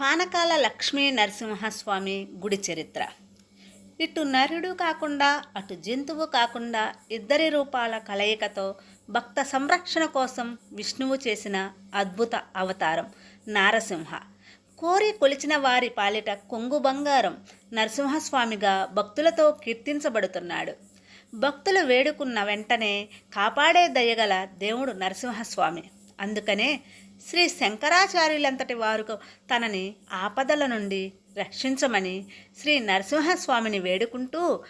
పానకాల లక్ష్మీ నరసింహస్వామి గుడి చరిత్ర. ఇటు నరుడు కాకుండా అటు జంతువు కాకుండా ఇద్దరి రూపాల కలయికతో భక్త సంరక్షణ కోసం విష్ణువు చేసిన అద్భుత అవతారం నారసింహ. కోరి కొలిచిన వారి పాలిట కొంగు బంగారం నరసింహస్వామిగా భక్తులతో కీర్తించబడుతున్నాడు. భక్తులు వేడుకున్న వెంటనే కాపాడే దయగల దేవుడు నరసింహస్వామి. అందుకనే శ్రీ శంకరాచార్యులంతటి వారు తనని ఆపదల నుండి రక్షించమని శ్రీ నరసింహస్వామిని వేడుకుంటూ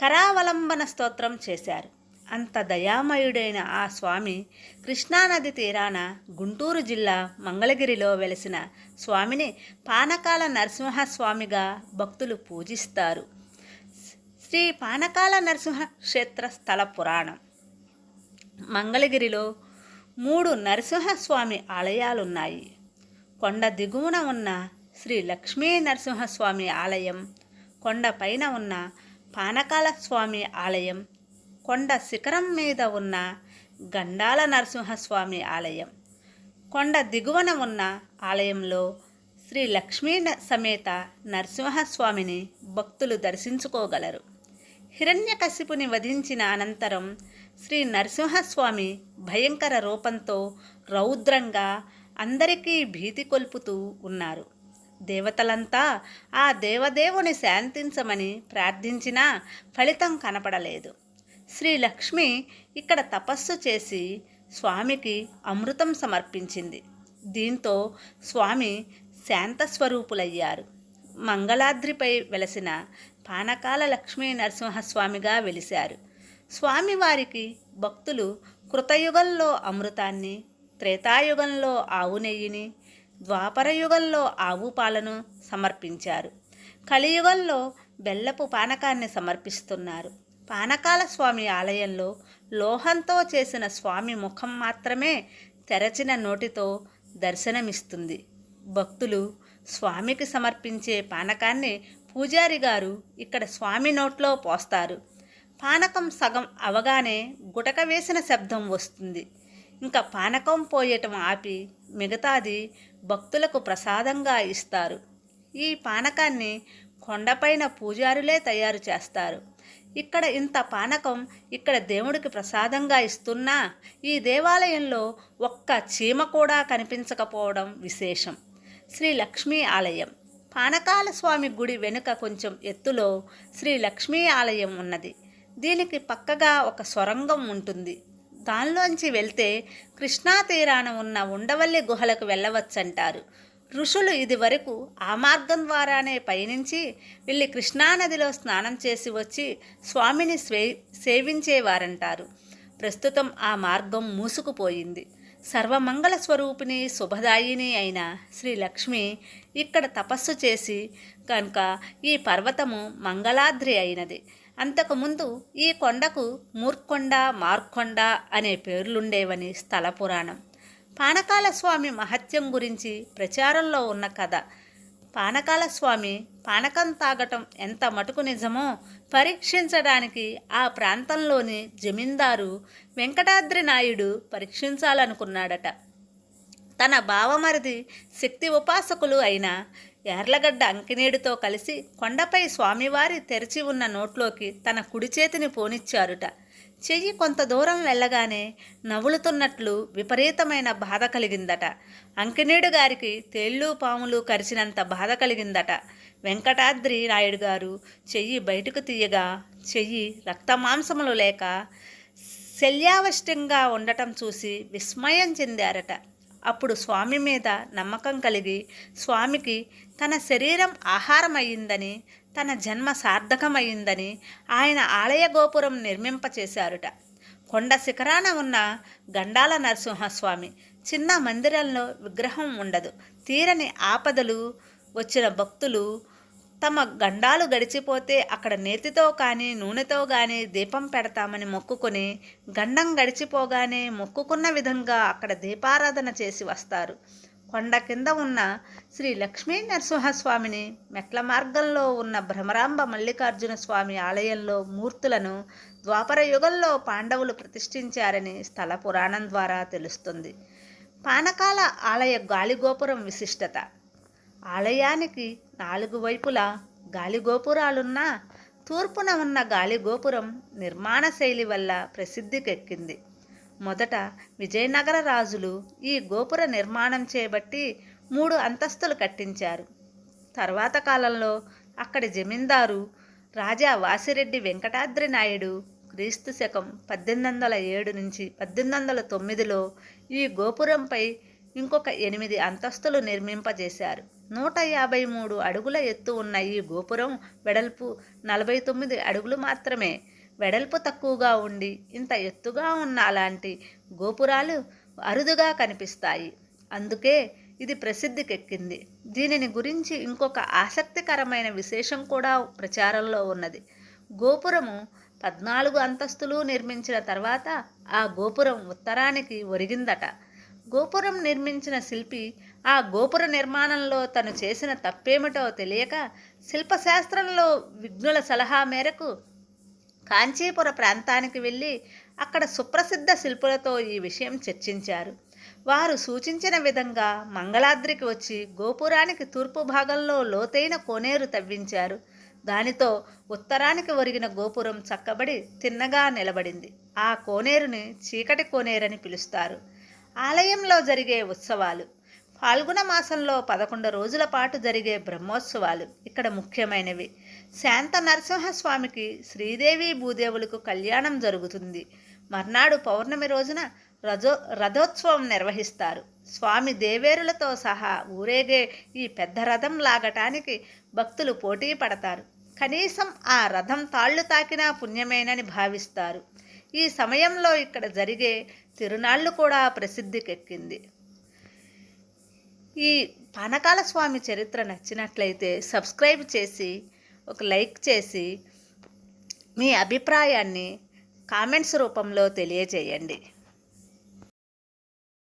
కరావలంబన స్తోత్రం చేశారు. అంత దయామయుడైన ఆ స్వామి కృష్ణానది తీరాన గుంటూరు జిల్లా మంగళగిరిలో వెలిసిన స్వామిని పానకాల నరసింహస్వామిగా భక్తులు పూజిస్తారు. శ్రీ పానకాల నరసింహ క్షేత్ర స్థల పురాణం. మంగళగిరిలో మూడు నరసింహస్వామి ఆలయాలున్నాయి. కొండ దిగువన ఉన్న శ్రీ లక్ష్మీ నరసింహస్వామి ఆలయం కొండ పైన ఉన్న పానకాల స్వామి ఆలయం కొండ శిఖరం మీద ఉన్న గండాల నరసింహస్వామి ఆలయం. కొండ దిగువన ఉన్న ఆలయంలో శ్రీ లక్ష్మీ సమేత నరసింహస్వామిని భక్తులు దర్శించుకోగలరు. హిరణ్యకశిపుని వధించిన అనంతరం శ్రీ నరసింహస్వామి భయంకర రూపంతో రౌద్రంగా అందరికీ భీతి కొల్పుతూ ఉన్నారు. దేవతలంతా ఆ దేవదేవుని శాంతించమని ప్రార్థించినా ఫలితం కనపడలేదు. శ్రీ లక్ష్మి ఇక్కడ తపస్సు చేసి స్వామికి అమృతం సమర్పించింది. దీంతో స్వామి శాంత స్వరూపులయ్యారు మంగళాద్రిపై వెలసిన పానకాల లక్ష్మీ నరసింహస్వామిగా వెలిశారు. స్వామివారికి భక్తులు కృతయుగంలో అమృతాన్ని త్రేతాయుగంలో ఆవు నెయ్యిని ద్వాపరయుగంలో ఆవు పాలను సమర్పించారు. కలియుగంలో బెల్లపు పానకాన్ని సమర్పిస్తున్నారు. పానకాల స్వామి ఆలయంలో లోహంతో చేసిన స్వామి ముఖం మాత్రమే తెరచిన నోటితో దర్శనమిస్తుంది. భక్తులు స్వామికి సమర్పించే పానకాన్ని పూజారి గారు ఇక్కడ స్వామి నోట్లో పోస్తారు. పానకం సగం అవగానే గుటక వేసిన శబ్దం వస్తుంది. ఇంకా పానకం పోయటం ఆపి మిగతాది భక్తులకు ప్రసాదంగా ఇస్తారు. ఈ పానకాన్ని కొండపైన పూజారులే తయారు చేస్తారు. ఇక్కడ ఇంత పానకం ఇక్కడ దేవుడికి ప్రసాదంగా ఇస్తున్నా ఈ దేవాలయంలో ఒక్క చీమ కూడా కనిపించకపోవడం విశేషం. శ్రీ లక్ష్మీ ఆలయం. పానకాల స్వామి గుడి వెనుక కొంచెం ఎత్తులో శ్రీ లక్ష్మీ ఆలయం ఉన్నది. దీనికి పక్కగా ఒక సొరంగం ఉంటుంది. దానిలోంచి వెళ్తే కృష్ణా తీరాన ఉన్న ఉండవల్లి గుహలకు వెళ్ళవచ్చంటారు. ఋషులు ఇది వరకు ఆ మార్గం ద్వారానే పయనించి వెళ్ళి కృష్ణానదిలో స్నానం చేసి వచ్చి స్వామిని స్వే సేవించేవారంటారు. ప్రస్తుతం ఆ మార్గం మూసుకుపోయింది. సర్వమంగళ స్వరూపిణి శుభదాయిని అయిన శ్రీ లక్ష్మి ఇక్కడ తపస్సు చేసి కనుక ఈ పర్వతము మంగళాద్రి అయినది. అంతకుముందు ఈ కొండకు మూర్కొండ మార్కొండ అనే పేర్లుండేవని స్థల పురాణం. పానకాల స్వామి మహత్యం గురించి ప్రచారంలో ఉన్న కథ. పానకాల స్వామి పానకం తాగటం ఎంత మటుకు నిజమో పరీక్షించడానికి ఆ ప్రాంతంలోని జమీందారు వెంకటాద్రి నాయుడు పరీక్షించాలనుకున్నాడట. తన బావమరిది శక్తి ఉపాసకులు అయిన యార్లగడ్డ అంకినేడుతో కలిసి కొండపై స్వామివారి తెరిచి ఉన్న నోట్లోకి తన కుడి చేతిని పోనిచ్చారుట. చెయ్యి కొంత దూరం వెళ్ళగానే నవ్వులుతున్నట్లు విపరీతమైన బాధ కలిగిందట. అంకినేడు గారికి తేళ్ళు పాములు కరిచినంత బాధ కలిగిందట. వెంకటాద్రి నాయుడు గారు చెయ్యి బయటకు తీయగా చెయ్యి రక్తమాంసములు లేక శల్యావష్టంగా ఉండటం చూసి విస్మయం చెందారట. అప్పుడు స్వామి మీద నమ్మకం కలిగి స్వామికి తన శరీరం ఆహారమయ్యిందని తన జన్మ సార్థకమయ్యిందని ఆయన ఆలయ గోపురం నిర్మింపచేశారుట. కొండ శిఖరాన ఉన్న గండాల నరసింహస్వామి చిన్న మందిరంలో విగ్రహం ఉండదు. తీరని ఆపదలు వచ్చిన భక్తులు తమ గండాలు గడిచిపోతే అక్కడ నేతితో కానీ నూనెతో కానీ దీపం పెడతామని మొక్కుకొని గండం గడిచిపోగానే మొక్కుకున్న విధంగా అక్కడ దీపారాధన చేసి వస్తారు. కొండ కింద ఉన్న శ్రీ లక్ష్మీ నరసింహస్వామిని మెట్ల మార్గంలో ఉన్న భ్రమరాంబ మల్లికార్జున స్వామి ఆలయంలో మూర్తులను ద్వాపర యుగంలో పాండవులు ప్రతిష్ఠించారని స్థల పురాణం ద్వారా తెలుస్తుంది. పానకాల ఆలయ గాలిగోపురం విశిష్టత. ఆలయానికి నాలుగు వైపులా గాలిగోపురాలున్నా తూర్పున ఉన్న గాలిగోపురం నిర్మాణ శైలి వల్ల ప్రసిద్ధికెక్కింది. మొదట విజయనగర రాజులు ఈ గోపుర నిర్మాణం చేపట్టి మూడు అంతస్తులు కట్టించారు. తర్వాత కాలంలో అక్కడి జమీందారు రాజా వాసిరెడ్డి వెంకటాద్రి నాయుడు క్రీస్తు శకం పద్దెనిమిది వందల ఏడు నుంచి పద్దెనిమిది వందల తొమ్మిదిలో ఈ గోపురంపై ఇంకొక ఎనిమిది అంతస్తులు నిర్మింపజేశారు. నూట యాభై మూడు అడుగుల ఎత్తు ఉన్న ఈ గోపురం వెడల్పు నలభై తొమ్మిది అడుగులు మాత్రమే. వెడల్పు తక్కువగా ఉండి ఇంత ఎత్తుగా ఉన్న అలాంటి గోపురాలు అరుదుగా కనిపిస్తాయి. అందుకే ఇది ప్రసిద్ధికెక్కింది. దీనిని గురించి ఇంకొక ఆసక్తికరమైన విశేషం కూడా ప్రచారంలో ఉన్నది. గోపురము పద్నాలుగు అంతస్తులు నిర్మించిన తర్వాత ఆ గోపురం ఉత్తరానికి ఒరిగిందట. గోపురం నిర్మించిన శిల్పి ఆ గోపుర నిర్మాణంలో తను చేసిన తప్పేమిటో తెలియక శిల్పశాస్త్రంలో విఘ్నుల సలహా మేరకు కాంచీపుర ప్రాంతానికి వెళ్ళి అక్కడ సుప్రసిద్ధ శిల్పులతో ఈ విషయం చర్చించారు. వారు సూచించిన విధంగా మంగళాద్రికి వచ్చి గోపురానికి తూర్పు భాగంలో లోతైన కోనేరు తవ్వించారు. దానితో ఉత్తరానికి ఒరిగిన గోపురం చక్కబడి తిన్నగా నిలబడింది. ఆ కోనేరుని చీకటి కోనేరని పిలుస్తారు. ఆలయంలో జరిగే ఉత్సవాలు ఫాల్గుణ మాసంలో పదకొండు రోజుల పాటు జరిగే బ్రహ్మోత్సవాలు ఇక్కడ ముఖ్యమైనవి. శాంత నరసింహస్వామికి శ్రీదేవి భూదేవులకు కళ్యాణం జరుగుతుంది. మర్నాడు పౌర్ణమి రోజున రజో రథోత్సవం నిర్వహిస్తారు. స్వామి దేవేరులతో సహా ఊరేగే ఈ పెద్ద రథం లాగటానికి భక్తులు పోటీ పడతారు. కనీసం ఆ రథం తాళ్ళు తాకినా పుణ్యమేనని భావిస్తారు. ఈ సమయంలో ఇక్కడ జరిగే తిరునాళ్ళు కూడా ప్రసిద్ధికెక్కింది. ఈ పానకాల స్వామి చరిత్ర నచ్చినట్లయితే సబ్స్క్రైబ్ చేసి ఒక లైక్ చేసి మీ అభిప్రాయాన్ని కామెంట్స్ రూపంలో తెలియజేయండి.